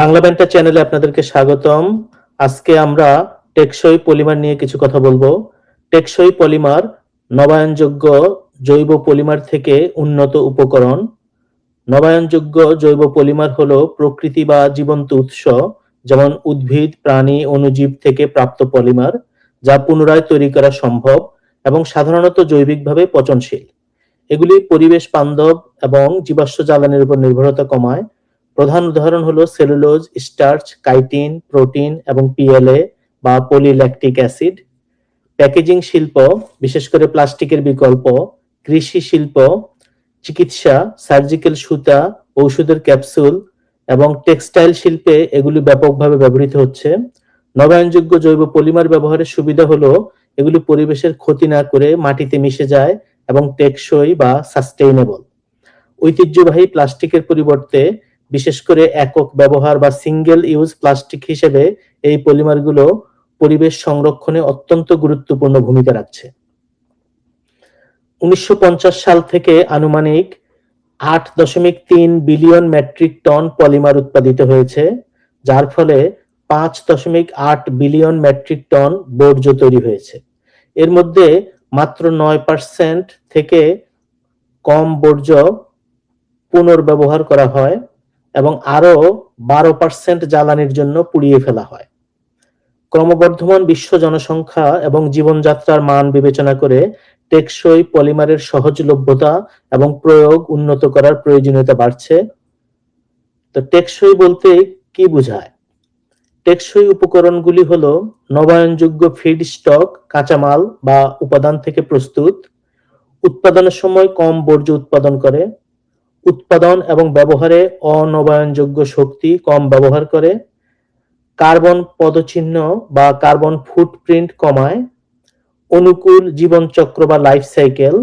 বাংলা ব্যান্টা চ্যানেলে আপনাদেরকে স্বাগতম। আজকে আমরা টেকসই পলিমার নিয়ে কিছু কথা বলব। টেকসই পলিমার নবায়নযোগ্য জৈব পলিমার থেকে উন্নত উপকরণ। নবায়নযোগ্য জৈব পলিমার হলো প্রকৃতি বা জীবন্ত উৎস, যেমন উদ্ভিদ, প্রাণী অণুজীব থেকে প্রাপ্ত পলিমার, যা পুনরায় তৈরি করা সম্ভব এবং সাধারণত জৈবিকভাবে পচনশীল। এগুলি পরিবেশ বান্ধব এবং জীবাশ্ম জ্বালানির উপর নির্ভরতা কমায় প্রধান উদাহরণ হলো সেলুলোজ, স্টার্চ, কাইটিন, প্রোটিন এবং পিএলএ বা পলিল্যাকটিক অ্যাসিড। প্যাকেজিং শিল্প, বিশেষ করে প্লাস্টিকের বিকল্প, কৃষি শিল্প, চিকিৎসা, সার্জিক্যাল সুতা, ঔষধের ক্যাপসুল এবং টেক্সটাইল শিল্পে এগুলি ব্যাপকভাবে ব্যবহৃত হচ্ছে। নবায়নযোগ্য জৈব পলিমার ব্যবহারের সুবিধা হলো এগুলি পরিবেশের ক্ষতি না করে মাটিতে মিশে যায় এবং টেকসই বা সাস্টেইনেবল। ঐতিহ্যবাহী প্লাস্টিকের পরিবর্তে বিশেষ করে একক ব্যবহার বা সিঙ্গেল ইউজ প্লাস্টিক হিসেবে এই পলিমারগুলো পরিবেশ সংরক্ষণে অত্যন্ত গুরুত্বপূর্ণ ভূমিকা রাখছে। উনিশশো পঞ্চাশ সাল থেকে আনুমানিক আট দশমিক তিন বিলিয়ন মেট্রিক টন পলিমার উৎপাদিত হয়েছে, যার ফলে পাঁচ দশমিক আট বিলিয়ন মেট্রিক টন বর্জ্য তৈরি হয়েছে। এর মধ্যে মাত্র নয় পার্সেন্ট থেকে কম বর্জ্য পুনর্ব্যবহার করা হয়। এবং আরও বারো পার্সেন্ট জ্বালানির জন্য পুড়িয়ে ফেলা হয়। ক্রমবর্ধমান বিশ্ব জনসংখ্যা এবং জীবনযাত্রার মান বিবেচনা করে টেকসই পলিমারের সহজলভ্যতা এবং প্রয়োগ উন্নত করার প্রয়োজনীয়তা বাড়ছে। তো টেকসই বলতে কি বোঝায়? টেকসই উপকরণগুলি হলো নবায়নযোগ্য ফিড স্টক কাঁচামাল বা উপাদান থেকে প্রস্তুত, উৎপাদনের সময় কম বর্জ্য উৎপাদন করে উৎপাদন এবং ব্যবহারে অনবায়নযোগ্য শক্তি কম ব্যবহার করে, কার্বন পদচিহ্ন বা কার্বন ফুটপ্রিন্ট কমায়, অনুকূল জীবনচক্র বা লাইফ সাইকেল,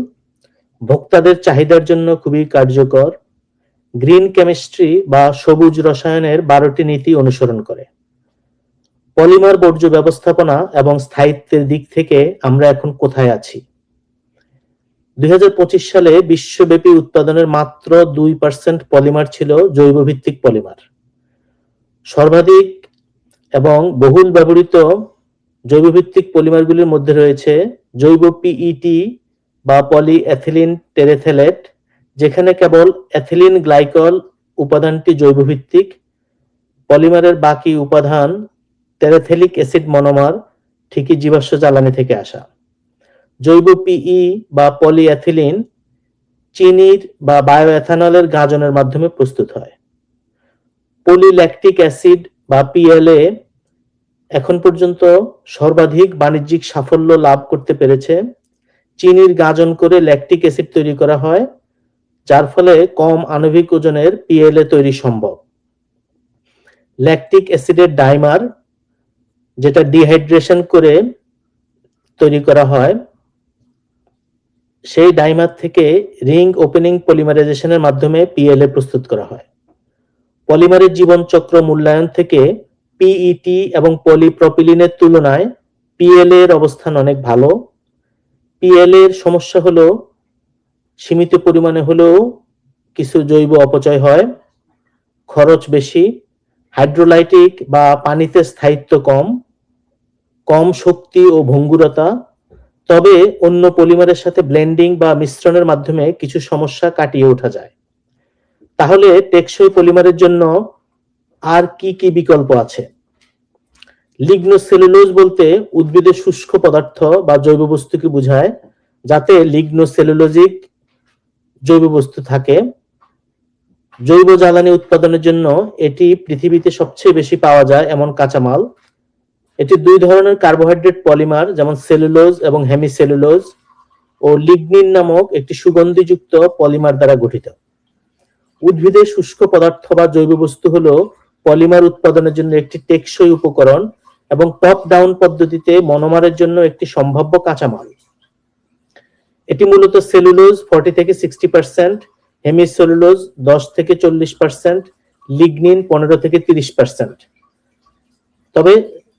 ভোক্তাদের চাহিদার জন্য খুবই কার্যকর, গ্রিন কেমিস্ট্রি বা সবুজ রসায়নের বারোটি নীতি অনুসরণ করে। পলিমার বর্জ্য ব্যবস্থাপনা এবং স্থায়িত্বের দিক থেকে আমরা এখন কোথায় আছি? দুই হাজার পঁচিশ সালে বিশ্বব্যাপী উৎপাদনের মাত্র দুই পার্সেন্ট পলিমার ছিল জৈব ভিত্তিক পলিমার। সর্বাধিক এবং বহুল ব্যবহৃত জৈব ভিত্তিক পলিমারগুলির মধ্যে রয়েছে জৈব পিইটি বা পলি অ্যাথিলিন টেরেথেলেট, যেখানে কেবল অ্যাথিলিন গ্লাইকল উপাদানটি জৈব ভিত্তিক পলিমারের বাকি উপাদান টেরেথেলিক অ্যাসিড মনোমার ঠিকই জীবাশ্ম জ্বালানি থেকে আসা। জৈব পিই বা পলিঅ্যাথিলিন চিনির বা বায়োএথানলের গাজনের মাধ্যমে প্রস্তুত হয়। পলিল্যাকটিক অ্যাসিড বা পিএলএ এখন পর্যন্ত সর্বাধিক বাণিজ্যিক সাফল্য লাভ করতে পেরেছে। চিনির গাজন করে ল্যাকটিক অ্যাসিড তৈরি করা হয়, যার ফলে কম আণবিক ওজনের পিএলএ তৈরি সম্ভব। ল্যাকটিক অ্যাসিডের ডাইমার যেটা ডিহাইড্রেশন করে তৈরি করা হয় সেই ডাইমার থেকে রিং ওপেনিং পলিমারাইজেশনের মাধ্যমে পিএলএ প্রস্তুত করা হয়। পলিমারের জীবন চক্র মূল্যায়ন থেকে পিইটি এবং পলিপ্রপিলিনের তুলনায় পিএলএ এর অবস্থান অনেক ভালো। পিএলএ এর সমস্যা হলো, সীমিত পরিমাণে হলেও কিছু জৈব অপচয় হয়, খরচ বেশি, হাইড্রোলাইটিক বা পানিতে স্থায়িত্ব কম কম শক্তি ও ভঙ্গুরতা তবে অন্য পলিমারের সাথে ব্লেন্ডিং বা মিশ্রণের মাধ্যমে কিছু সমস্যা কাটিয়ে ওঠা যায়। তাহলে টেকসই পলিমারের জন্য আর কি কি বিকল্প আছে? লিগনোসেলুলোজ বলতে উদ্ভিদের শুষ্ক পদার্থ বা জৈব বস্তুকে বোঝায়, যাতে লিগনোসেলুলোজিক জৈব বস্তু থাকে। জৈব জ্বালানি উৎপাদনের জন্য এটি পৃথিবীতে সবচেয়ে বেশি পাওয়া যায় এমন কাঁচামাল। এটি দুই ধরনের কার্বোহাইড্রেট পলিমার, যেমন সেলুলোজ এবং হেমিসেলুলোজ ও লিগনিন নামক একটি সুগন্ধিযুক্ত পলিমার দ্বারা গঠিত। উদ্ভিদের শুষ্ক পদার্থ বা জৈব বস্তু হলো পলিমার উৎপাদনের জন্য একটি টেকসই উপকরণ এবং টপ ডাউন পদ্ধতিতে মনোমারের জন্য একটি সম্ভাব্য কাঁচামাল। এটি মূলত সেলুলোজ ফর্টি থেকে সিক্সটি পার্সেন্ট, হেমিসেলুলোজ দশ থেকে চল্লিশ পার্সেন্ট, লিগনিন পনেরো থেকে তিরিশ পার্সেন্ট। তবে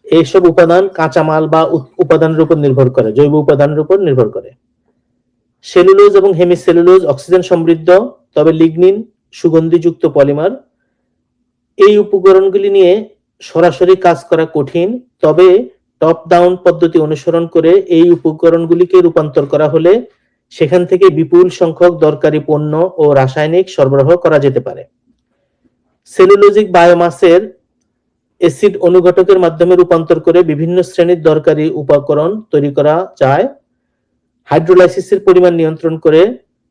এইসব উপাদান কাঁচামাল বা উপাদানের উপর নির্ভর করে, জৈব উপাদানের উপর নির্ভর করে। সেলুলোজ এবং হেমিসেলুলোজ অক্সিজেন সমৃদ্ধ, তবে লিগনিন, সুগন্ধিযুক্ত পলিমার। এই উপকরণগুলি নিয়ে সরাসরি কাজ করা কঠিন, তবে টপ ডাউন পদ্ধতি অনুসরণ করে এই উপকরণগুলিকে রূপান্তর করা হলে সেখান থেকে বিপুল সংখ্যক দরকারি পণ্য ও রাসায়নিক সরবরাহ করা যেতে পারে। সেলুলোজিক বায়োমাসের অ্যাসিড অনুঘটকের মাধ্যমে রূপান্তর করে বিভিন্ন শ্রেণির দরকারি উপকরণ তৈরি করা যায়। হাইড্রোলাইসিসের পরিমাণ নিয়ন্ত্রণ করে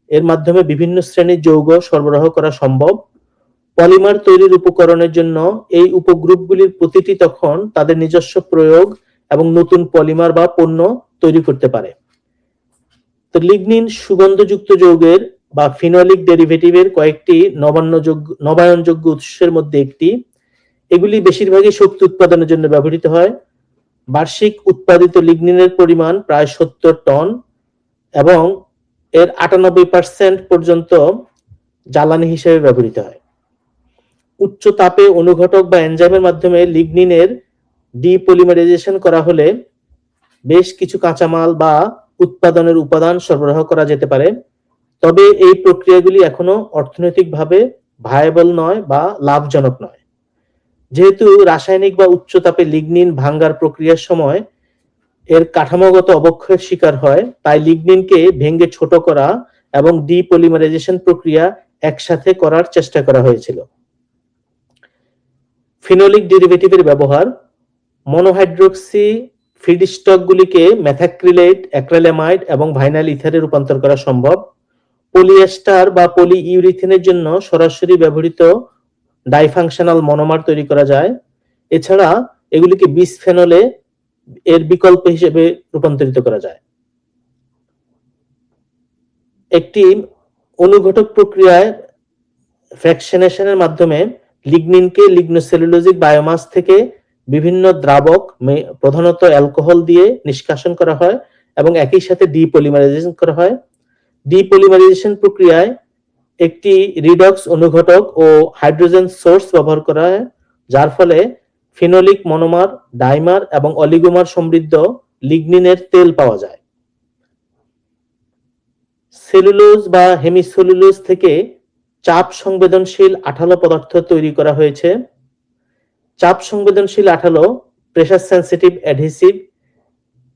এর মাধ্যমে বিভিন্ন শ্রেণির যৌগ সরবরাহ করা সম্ভব। পলিমার তৈরির উপকরণের জন্য এই উপগ্রুপগুলির প্রতিটি তখন তাদের নিজস্ব প্রয়োগ এবং নতুন পলিমার বা পণ্য তৈরি করতে পারে। তো লিগনিন সুগন্ধযুক্ত যৌগের বা ফিনলিক ডেরিভেটিভের কয়েকটি নবান্নযোগ্য নবায়নযোগ্য উৎসের মধ্যে একটি। এগুলি বেশিরভাগই শক্তি উৎপাদনের জন্য ব্যবহৃত হয়। বার্ষিক উৎপাদিত লিগনিনের পরিমাণ প্রায় সত্তর টন এবং এর আটানব্বই পার্সেন্ট পর্যন্ত জ্বালানি হিসেবে ব্যবহৃত হয়। উচ্চ তাপে অনুঘটক বা এনজাইমের মাধ্যমে লিগনিনের ডিপলিমারাইজেশন করা হলে বেশ কিছু কাঁচামাল বা উৎপাদনের উপাদান সরবরাহ করা যেতে পারে। তবে এই প্রক্রিয়াগুলি এখনও অর্থনৈতিকভাবে ভায়াবল নয় বা লাভজনক নয়। যেহেতু রাসায়নিক বা উচ্চ তাপে লিগনিন ভাঙ্গার প্রক্রিয়ার সময় এর কাঠামোগত অবক্ষয়ের শিকার হয়, তাই লিগনিনকে ভেঙে ছোট করা এবং ডিপলিমারাইজেশন প্রক্রিয়া একসাথে করার চেষ্টা করা হয়েছিল। ফিনোলিক ডেরিভেটিভের ব্যবহার মনোহাইড্রোক্সি ফিডস্টকগুলিকে মেথাক্রিলেট অ্যাক্রেলামাইড এবং ভাইনাল ইথারে রূপান্তর করা সম্ভব। পলিয়েস্টার বা পলি ইউরিথিনের জন্য সরাসরি ব্যবহৃত ডাইফাংশনাল মনোমার তৈরি করা যায়। এছাড়া এগুলিকে বিসফেনলে এর বিকল্প হিসেবে রূপান্তরিত করা যায়। একটি অনুঘটক প্রক্রিয়ায় ফ্র্যাকশনেশনের মাধ্যমে লিগনিনকে লিগনোসেলুলোজিক বায়োমাস থেকে বিভিন্ন দ্রাবক প্রধানত অ্যালকোহল দিয়ে নিষ্কাশন করা হয় এবং একই সাথে ডিপলিমারাইজেশন করা হয়। ডিপলিমারাইজেশন প্রক্রিয়ায় একটি রিডক্স অনুঘটক ও হাইড্রোজেন সোর্স ব্যবহার করা হয়, যার ফলে ফিনোলিক মনোমার ডাইমার এবং অলিগোমার সমৃদ্ধ লিগনিনের তেল পাওয়া যায়। সেলুলোজ বা হেমিসেলুলোজ থেকে চাপ সংবেদনশীল আঠালো পদার্থ তৈরি করা হয়েছে। চাপ সংবেদনশীল আঠালো প্রেসার সেন্সিটিভ অ্যাডহেসিভ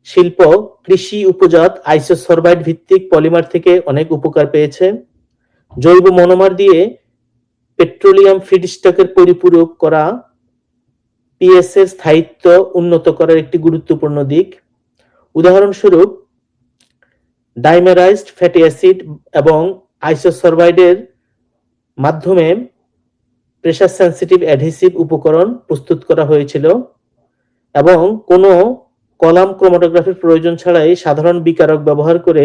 শিল্প, কৃষি উপজাত আইসোসরবাইড ভিত্তিক পলিমার থেকে অনেক উপকার পেয়েছে। জৈব মনোমার দিয়ে পেট্রোলিয়াম ফিডস্টকের পরিপূরক করা পিএস এর স্থায়িত্ব উন্নত করার একটি গুরুত্বপূর্ণ দিক। উদাহরণস্বরূপ ডাইমেরাইজড ফ্যাটি অ্যাসিড এবং আইসোসরবাইডের মাধ্যমে প্রেশার সেন্সিটিভ অ্যাডহেসিভ উপকরণ প্রস্তুত করা হয়েছিল এবং কোনো কলাম ক্রোমাটোগ্রাফির প্রয়োজন ছাড়াই সাধারণ বিকারক ব্যবহার করে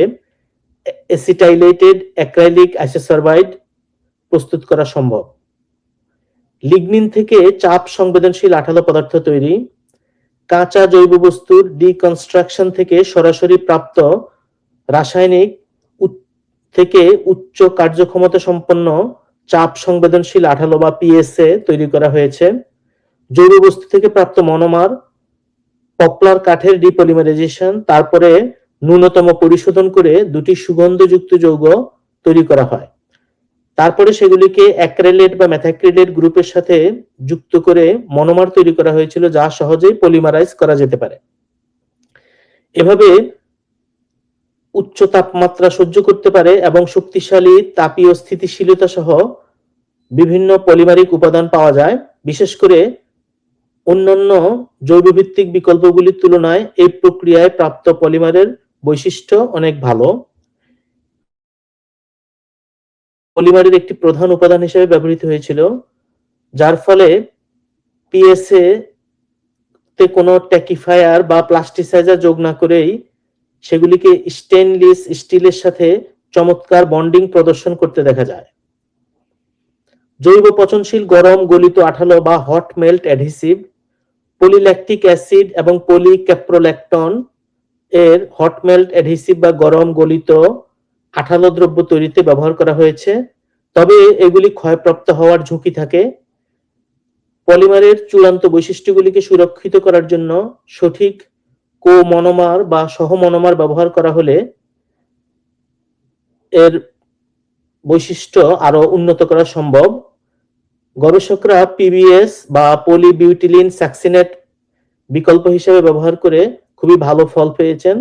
এসিটাইলেটেড অ্যাক্রাইলিক আইসোসারবাইড প্রস্তুত করা সম্ভব। লিগনিন থেকে চাপ সংবেদনশীল আঠালো পদার্থ তৈরি, কাঁচা জৈব বস্তুর ডিকনস্ট্রাকশন থেকে সরাসরি প্রাপ্ত রাসায়নিক থেকে উচ্চ কার্যক্ষমতা সম্পন্ন চাপ সংবেদনশীল আঠালো বা পিএসএ তৈরি করা হয়েছে। জৈব বস্তু থেকে প্রাপ্ত মনোমার, পপলার কাঠের ডিপলিমারাইজেশন তারপরে ন্যূনতম পরিশোধন করে দুটি সুগন্ধযুক্ত যৌগ তৈরি করা হয়। তারপরে সেগুলিকে অ্যাক্রেলেট বা ম্যাথাক্রিলেট গ্রুপের সাথে যুক্ত করে মনোমার তৈরি করা হয়েছিল, যা সহজেই পলিমারাইজ করা যেতে পারে। এভাবে উচ্চ তাপমাত্রা সহ্য করতে পারে এবং শক্তিশালী তাপীয় স্থিতিশীলতা সহ বিভিন্ন পলিমারিক উপাদান পাওয়া যায়। বিশেষ করে অন্যান্য জৈবভিত্তিক বিকল্পগুলির তুলনায় এই প্রক্রিয়ায় প্রাপ্ত পলিমারের বৈশিষ্ট্য অনেক ভালো। পলিমারের একটি প্রধান উপাদান হিসেবে ব্যবহৃত হয়েছিল, যার ফলে পিএসএ তে কোনো ট্যাকিফায়ার বা প্লাস্টিসাইজার যোগ না করেই সেগুলিকে স্টেনলেস স্টিলের সাথে চমৎকার বন্ডিং প্রদর্শন করতে দেখা যায়। জৈব পচনশীল গরম, গলিত আঠালো বা hot melt adhesive polylactic acid এবং পলিক্যাপ্রোল্যাকটন এর হট মেল্ট অ্যাডহেসিভ বা গরম গলিত আঠালো দ্রব্য তৈরিতে ব্যবহার করা হয়েছে। তবে এগুলি ক্ষয়প্রাপ্ত হওয়ার ঝুঁকি থাকে। পলিমারের চূড়ান্ত বৈশিষ্ট্যগুলিকে সুরক্ষিত করার জন্য সঠিক কো মনোমার বা সহ মনোমার ব্যবহার করা হলে এর বৈশিষ্ট্য আরও উন্নত করা সম্ভব। গবেষকরা পিবিএস বা পলিবিউটিলিন স্যাক্সিনেট বিকল্প হিসেবে ব্যবহার করে খুবই ভালো ফল পেয়েছেন।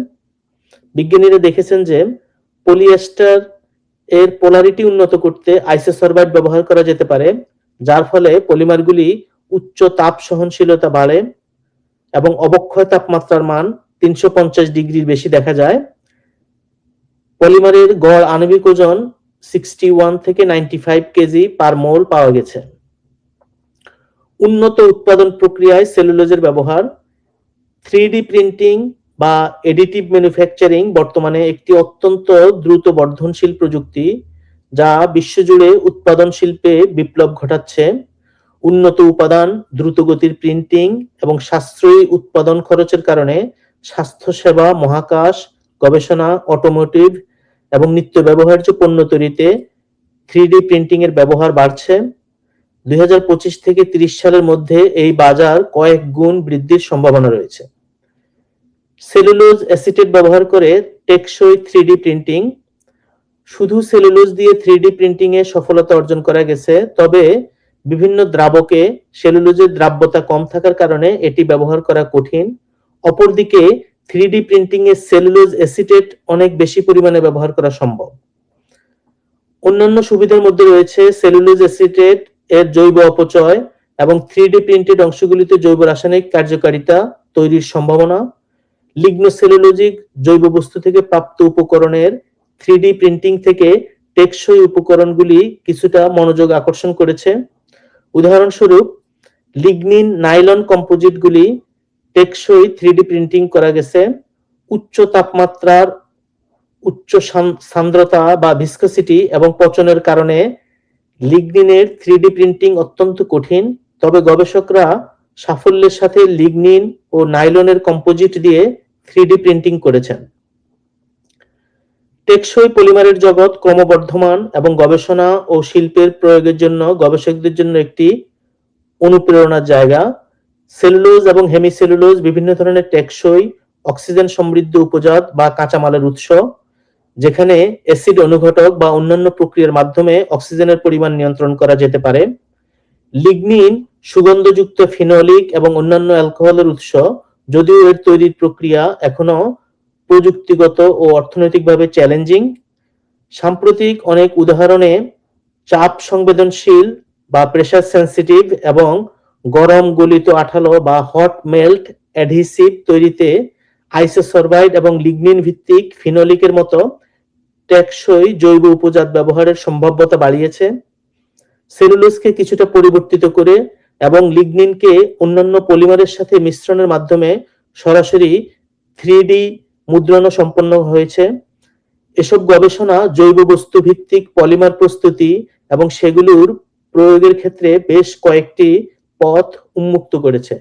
বিজ্ঞানীরা দেখেছেন যে পলিয়েস্টার এর পোলারিটি উন্নত করতে আইসোসরবাইট ব্যবহার করা যেতে পারে, যার ফলে পলিমারগুলি উচ্চ তাপ সহনশীলতা বাড়ে এবং অবক্ষয় তাপমাত্রার মান তিনশো পঞ্চাশ ডিগ্রির বেশি দেখা যায়। পলিমারের গড় আণবিক ওজন সিক্সটি ওয়ান থেকে ninety five KG per mole পাওয়া গেছে। উন্নত উৎপাদন প্রক্রিয়ায় সেলুলোজের ব্যবহার থ্রি প্রিন্টিং বা এডিটিভ ম্যানুফ্যাকচারিং বর্তমানে একটি অত্যন্ত দ্রুত বর্ধনশীল প্রযুক্তি, যা বিশ্বজুড়ে উৎপাদন শিল্পে বিপ্লব ঘটাচ্ছে। উন্নত উপাদান, দ্রুতগতির প্রিন্টিং এবং সাশ্রয়ী উৎপাদন খরচের কারণে স্বাস্থ্যসেবা, মহাকাশ, গবেষণা অটোমোটিভ এবং নিত্য ব্যবহার্য পণ্য তৈরিতে থ্রি প্রিন্টিং এর ব্যবহার বাড়ছে। দুই হাজার পঁচিশ থেকে ৩০ সালের মধ্যে এই বাজার কয়েক গুণ বৃদ্ধির সম্ভাবনা রয়েছে। সেলুলোজ অ্যাসিটেট ব্যবহার করে টেকসই থ্রি প্রিন্টিং, শুধু সেলুলোজ দিয়ে থ্রি প্রিন্টিং এ সফলতা অর্জন করা গেছে, তবে বিভিন্ন দ্রাবকে সেলুলোজের দ্রাব্যতা কম থাকার কারণে এটি ব্যবহার করা কঠিন। অপরদিকে থ্রি প্রিন্টিং এ সেলুলোজ অ্যাসিটেট অনেক বেশি পরিমাণে ব্যবহার করা সম্ভব। অন্যান্য সুবিধার মধ্যে রয়েছে সেলুলোজ অ্যাসিটেট এর জৈব অপচয় এবং থ্রি প্রিন্টেড অংশগুলিতে জৈব রাসায়নিক কার্যকারিতা তৈরির সম্ভাবনা লিগনোসেলুলোজিক জৈব বস্তু থেকে প্রাপ্ত উপকরণের থ্রি প্রিন্টিং থেকে টেকসই উপকরণগুলি কিছুটা মনোযোগ আকর্ষণ করেছে। উদাহরণস্বরূপ লিগনিন নাইলন কম্পোজিটগুলি টেকসই থ্রি প্রিন্টিং করা গেছে। উচ্চ তাপমাত্রার উচ্চ সান্দ্রতা বা ভিসকসিটি এবং পচনের কারণে লিগনিনের থ্রি প্রিন্টিং অত্যন্ত কঠিন, তবে গবেষকরা সাফল্যের সাথে লিগনিন ও নাইলনের কম্পোজিট দিয়ে থ্রি প্রিন্টিং করেছেন। টেকসই পলিমারের জগৎ ক্রমবর্ধমান এবং গবেষণা ও শিল্পের প্রয়োগের জন্য গবেষকদের জন্য একটি অনুপ্রেরণার জায়গা। সেলুলোজ এবং হেমিসেলুলোজ বিভিন্ন ধরনের টেকসই অক্সিজেন সমৃদ্ধ উপজাত বা কাঁচামালের উৎস। যেখানে অ্যাসিড অনুঘটক বা অন্যান্য প্রক্রিয়ার মাধ্যমে অক্সিজেনের পরিমাণ নিয়ন্ত্রণ করা যেতে পারে। লিগনিন, সুগন্ধযুক্ত ফিনোলিক এবং অন্যান্য অ্যালকোহলের উৎস, যদিও এর তৈরির প্রক্রিয়া এখনও প্রযুক্তিগত ও অর্থনৈতিকভাবে চ্যালেঞ্জিং। সাম্প্রতিক অনেক উদাহরণে চাপ সংবেদনশীল বা প্রেশার সেন্সিটিভ এবং গরম গলিত আঠালো বা হট মেল্ট অ্যাডহিসিভ তৈরিতে আইসোসরবাইড এবং লিগনিন ভিত্তিক ফিনোলিকের মতো টেকসই জৈব উপজাত ব্যবহারের সম্ভাব্যতা বাড়িয়েছে। সেলুলোজকে কিছুটা পরিবর্তিত করে এবং লিগনিনকে অন্যান্য পলিমারের সাথে মিশ্রণের মাধ্যমে সরাসরি থ্রি মুদ্রণ সম্পন্ন হয়েছে। এসব গবেষণা জৈব বস্তু ভিত্তিক পলিমার প্রস্তুতি এবং সেগুলোর প্রয়োগের ক্ষেত্রে বেশ কয়েকটি পথ উন্মুক্ত করেছে।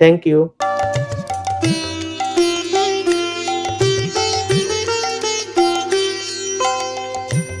Thank you.